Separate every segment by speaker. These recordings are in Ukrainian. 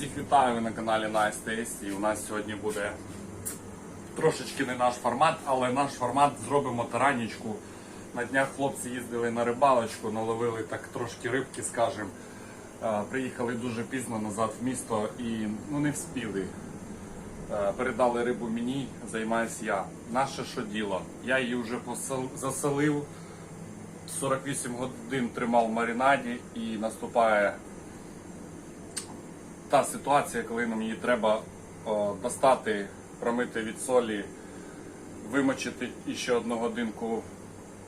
Speaker 1: Всіх вітаю ви на каналі Nice І у нас сьогодні буде трошечки не наш формат, але наш формат зробимо таранічку. На днях хлопці їздили на рибалочку, наловили так трошки рибки, скажем. Е, Приїхали дуже пізно назад в місто і ну, не вспіли. Е, Передали рибу мені, займаюся я. Наше що діло? Я її вже посел- засолив, 48 годин тримав в маринаді і наступає та ситуація, коли нам її треба достати, промити від солі, вимочити ще одну годинку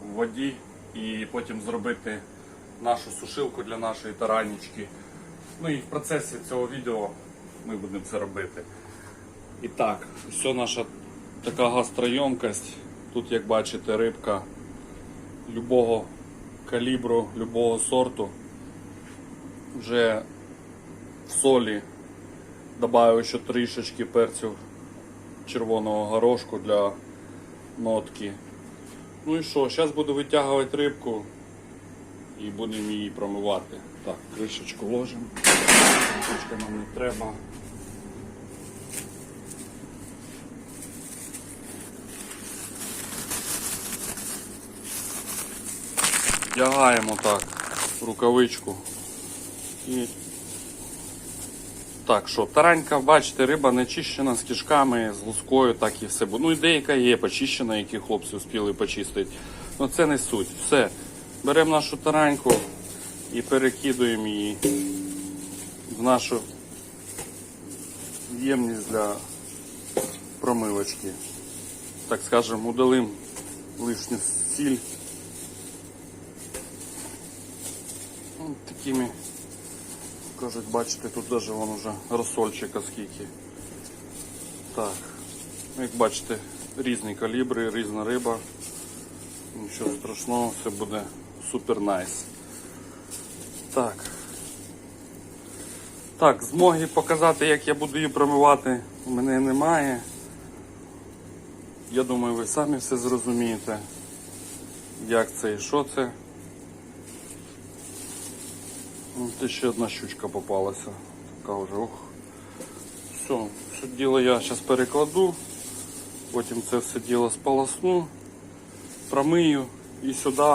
Speaker 1: в воді і потім зробити нашу сушилку для нашої таранічки. Ну і в процесі цього відео ми будемо це робити. І так, все наша така гастройомкость. Тут, як бачите, рибка любого калібру, любого сорту. Вже солі Добавив ще трішечки перцю червоного горошку для нотки. Ну і що, зараз буду витягувати рибку і будемо її промивати. Так, кришечку ложимо. Кришечка нам не треба. Вдягаємо так рукавичку і так, що таранька, бачите, риба не чищена з кишками, з лускою, так і все. буде. Ну і деяка є почищена, які хлопці успіли почистити. Ну це не суть. Все. Беремо нашу тараньку і перекидуємо її в нашу ємність для промивочки. Так скажемо, удалим лишню сіль. Ось такими Кажуть, бачите, тут навіть вон уже розсольчика скільки. Так. Ну, Як бачите, різні калібри, різна риба. Нічого страшного, все буде супер найс. Так. Так, змоги показати, як я буду її промивати, у мене немає. Я думаю, ви самі все зрозумієте, як це і що це. Ну, Це ще одна щучка попалася. Така вже ох. Все, все діло я зараз перекладу, потім це все діло сполосну, промию і сюди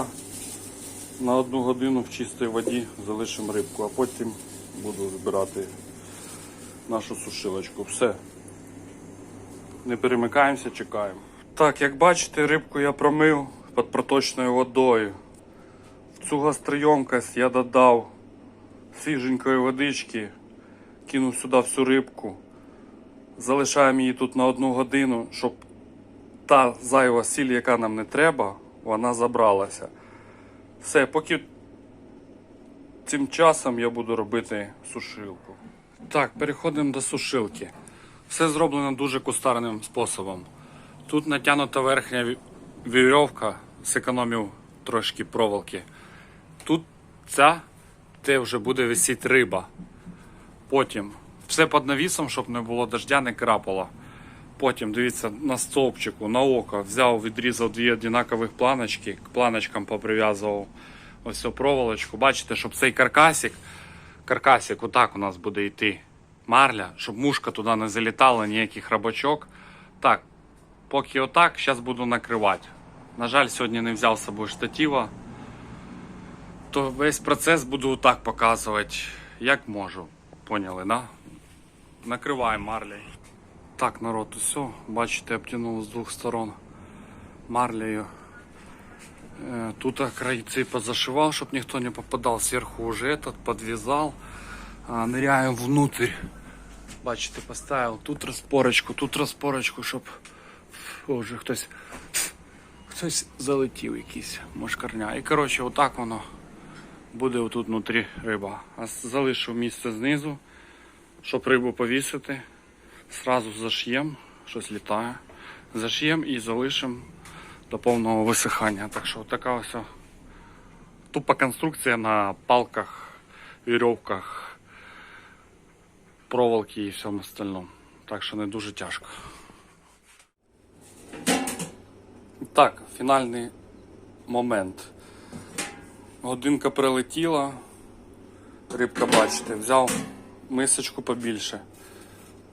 Speaker 1: на одну годину в чистій воді залишимо рибку, а потім буду збирати нашу сушилочку. Все. Не перемикаємося, чекаємо. Так, як бачите, рибку я промив під проточною водою. В цю гастройомкость я додав свіженької водички, кинув сюди всю рибку, залишаємо її тут на одну годину, щоб та зайва сіль, яка нам не треба, вона забралася. Все, поки цим часом я буду робити сушилку. Так, переходимо до сушилки. Все зроблено дуже кустарним способом. Тут натягнута верхня ві- вірьовка, зекономив трошки проволоки. Тут ця де вже буде висіти риба. Потім все під навісом, щоб не було дождя, не крапало. Потім, дивіться, на стовпчику, на око взяв, відрізав дві однакових планочки, к планочкам поприв'язував ось цю проволочку. Бачите, щоб цей каркасик, каркасик отак у нас буде йти марля, щоб мушка туди не залітала, ніяких рабочок. Так, поки отак, зараз буду накривати. На жаль, сьогодні не взяв з собою штатива то весь процес буду так показувати, як можу. Поняли, да? Накриваємо марлею. Так, народ, усе, бачите, обтянув з двох сторон марлею. Е, Тут крайцы позашивал, чтобы никто не попадал. Сверху уже этот подвязал. А, Ныряем внутрь. Бачите, поставил тут розпорочку, тут розпорочку, щоб вже хтось хтось залетів якийсь мошкарня. І коротше, отак воно буде отут внутрі риба. А залишив місце знизу, щоб рибу повісити. Сразу заш'єм, щось літає. Заш'єм і залишимо до повного висихання. Так що така ось тупа конструкція на палках, вірьовках, проволоки і всьому остальному. Так що не дуже тяжко. Так, фінальний момент. Годинка прилетіла. Рибка, бачите, взяв мисочку побільше.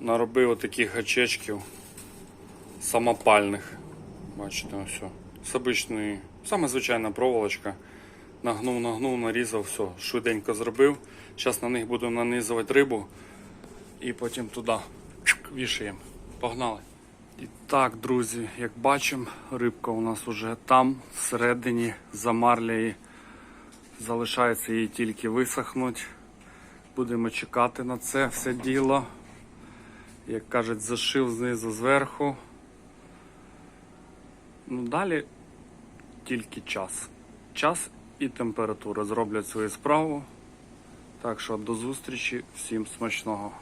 Speaker 1: Наробив отаких гачечків самопальних. Бачите, ось. З обичної, саме звичайна проволочка. Нагнув, нагнув, нарізав, все, швиденько зробив. Зараз на них буду нанизувати рибу і потім туди вішаємо. Погнали. І так, друзі, як бачимо, рибка у нас вже там, всередині замарляє. Залишається її тільки висохнути. Будемо чекати на це все діло. Як кажуть, зашив знизу зверху. Ну, далі тільки час. Час і температура зроблять свою справу. Так що до зустрічі, всім смачного.